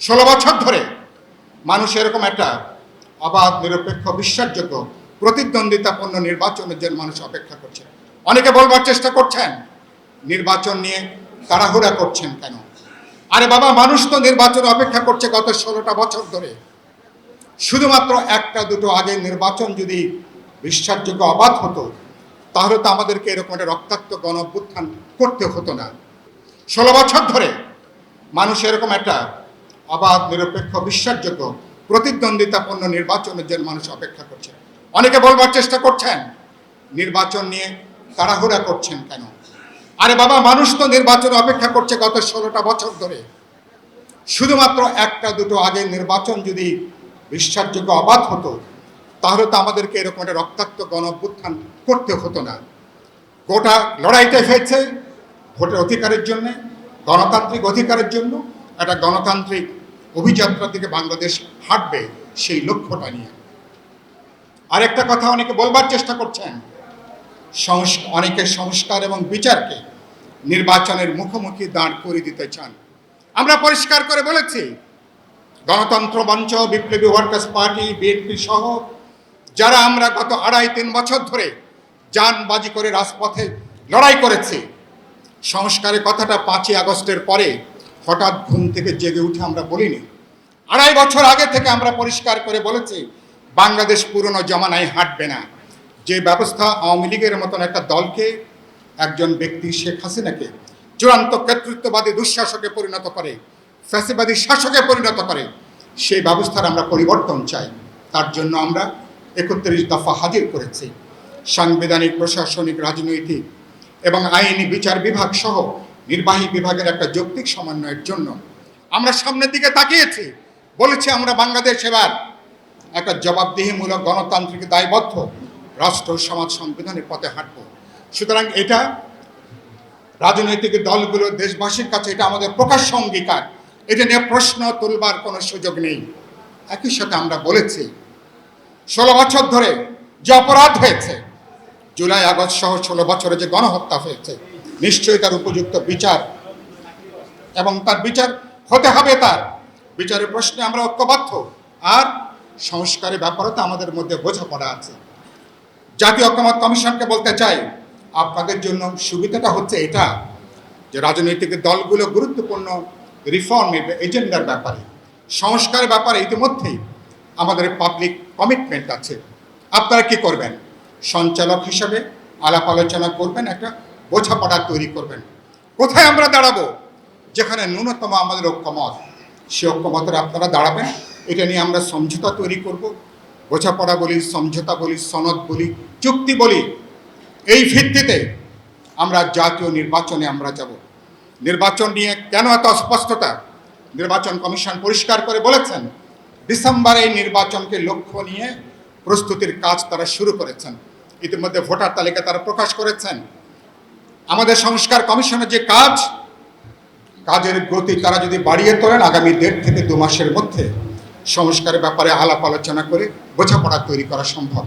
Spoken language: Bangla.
ষোলো বছর ধরে মানুষ এরকম একটা অবাধ, নিরপেক্ষ, বিশ্বাসযোগ্য প্রতিদ্বন্দ্বিতাপূর্ণ নির্বাচনের জন্য মানুষ অপেক্ষা করছে। অনেকে বলবার চেষ্টা করছেন, নির্বাচন নিয়ে তাড়াহুড়া করছেন কেন? আরে বাবা, মানুষ তো নির্বাচন অপেক্ষা করছে গত ষোলোটা বছর ধরে। শুধুমাত্র একটা, দুটো আগে নির্বাচন যদি বিশ্বাসযোগ্য, অবাধ হতো, তাহলে তো আমাদেরকে এরকম একটা রক্তাক্ত গণ করতে হতো না। ষোলো বছর ধরে মানুষ এরকম একটা অবাধ, নিরপেক্ষ, বিশ্বাসযোগ্য প্রতিদ্বন্দ্বিতাপূর্ণ নির্বাচনের জন্য মানুষ অপেক্ষা করছে। অনেকে বলবার চেষ্টা করছেন, নির্বাচন নিয়ে তাড়াহুড়া করছেন কেন? আরে বাবা, মানুষ তো নির্বাচন অপেক্ষা করছে গত ষোলোটা বছর ধরে। শুধুমাত্র একটা, দুটো আগে নির্বাচন যদি বিশ্বাসযোগ্য, অবাধ হতো, তাহলে তো আমাদেরকে এরকম একটা রক্তাক্ত গণ করতে হতো না। গোটা লড়াইতে হয়েছে ভোটের অধিকারের জন্য, গণতান্ত্রিক অধিকারের জন্য, একটা গণতান্ত্রিক অভিযাত্রার থেকে বাংলাদেশ হাঁটবে সেই লক্ষ্যটা নিয়ে। আরেকটা কথা অনেকে বলবার চেষ্টা করছেন অনেকে সংস্কার এবং বিচারকে নির্বাচনের মুখোমুখি দাঁড় করে দিতে চান। আমরা পরিষ্কার করে বলেছি, গণতন্ত্র মঞ্চ, বিপ্লবী ওয়ার্কার্স পার্টি, বিএনপি সহ, যারা আমরা গত আড়াই তিন বছর ধরে যানবাজি করে রাজপথে লড়াই করেছি, সংস্কারের কথাটা পাঁচই আগস্টের পরে হঠাৎ ঘুম থেকে জেগে উঠে আমরা বলিনি। আড়াই বছর আগে থেকে আমরা পরিষ্কার করে বলেছি, বাংলাদেশ পুরনো জমানায় হাঁটবে না। যে ব্যবস্থা আওয়ামী লীগের মতন একটা দলকে, একজন ব্যক্তি শেখ হাসিনাকে চূড়ান্ত কর্তৃত্ববাদী দুঃশাসকে পরিণত করে, ফ্যাসিবাদী শাসকে পরিণত করে, সেই ব্যবস্থার আমরা পরিবর্তন চাই। তার জন্য আমরা একত্রিশ দফা হাজির করেছি। সাংবিধানিক, প্রশাসনিক, রাজনৈতিক এবং আইনি বিচার বিভাগ সহ নির্বাহী বিভাগের একটা যৌক্তিক সমন্বয়ের জন্য আমরা সামনের দিকে তাকিয়েছি। বলেছি, আমরা বাংলাদেশ এবার একটা জবাবদিহিমূলক গণতান্ত্রিক দায়বদ্ধ রাষ্ট্র, সমাজ, সংবিধানের পথে হাঁটব। সুতরাং এটা রাজনৈতিক দলগুলো, দেশবাসীর কাছে এটা আমাদের প্রকাশ্য অঙ্গীকার। এটা নিয়ে প্রশ্ন তুলবার কোনো সুযোগ নেই। একই সাথে আমরা বলেছি, ষোলো বছর ধরে যে অপরাধ হয়েছে, জুলাই, আগস্ট সহ ষোলো বছরে যে গণহত্যা হয়েছে, নিশ্চয়ই তার উপযুক্ত বিচার এবং তার বিচার হতে হবে তার। বিচারের প্রশ্নে আমরা ঐক্যবদ্ধ। আর সংস্কারের ব্যাপারে তো আমাদের মধ্যে বোঝাপড়া আছে। জাতীয় ঐক্যমত কমিশনকে বলতে চাই, আপনাদের জন্য সুবিধাটা হচ্ছে এটা যে রাজনৈতিক দলগুলো গুরুত্বপূর্ণ রিফর্ম এজেন্ডার ব্যাপারে। সংস্কারের ব্যাপারে ইতিমধ্যেই আমাদের পাবলিক কমিটমেন্ট আছে। আপনারা কি করবেন? সঞ্চালক হিসাবে আলাপ আলোচনা করবেন, একটা বোঝাপড়া তৈরি করবেন। কোথায় আমরা দাঁড়াবো? যেখানে ন্যূনতম আমাদের ঐক্যমত। সে ঐক্যমতের আপনারা দাঁড়াবেন। এটা নিয়ে আমরা সমঝোতা তৈরি করব। বোঝাপড়া বলি, সমঝোতা বলি, সনদ বলি, চুক্তি বলি, এই ভিত্তিতে আমরা জাতীয় নির্বাচনে আমরা যাব। নির্বাচন নিয়ে কেন এত অস্পষ্টতা? নির্বাচন কমিশন পরিষ্কার করে বলেছেন, ডিসেম্বরে এই নির্বাচনকে লক্ষ্য নিয়ে প্রস্তুতির কাজ তারা শুরু করেছেন। ইতিমধ্যে ভোটার তালিকা তারা প্রকাশ করেছেন। আমাদের সংস্কার কমিশনের যে কাজ কাজের গতি তারা যদি বাড়িয়ে তোলেন আগামী দেড় থেকে দু মাসের মধ্যে সংস্কারের ব্যাপারে আলাপ আলোচনা করে বোঝাপড়া তৈরি করা সম্ভব।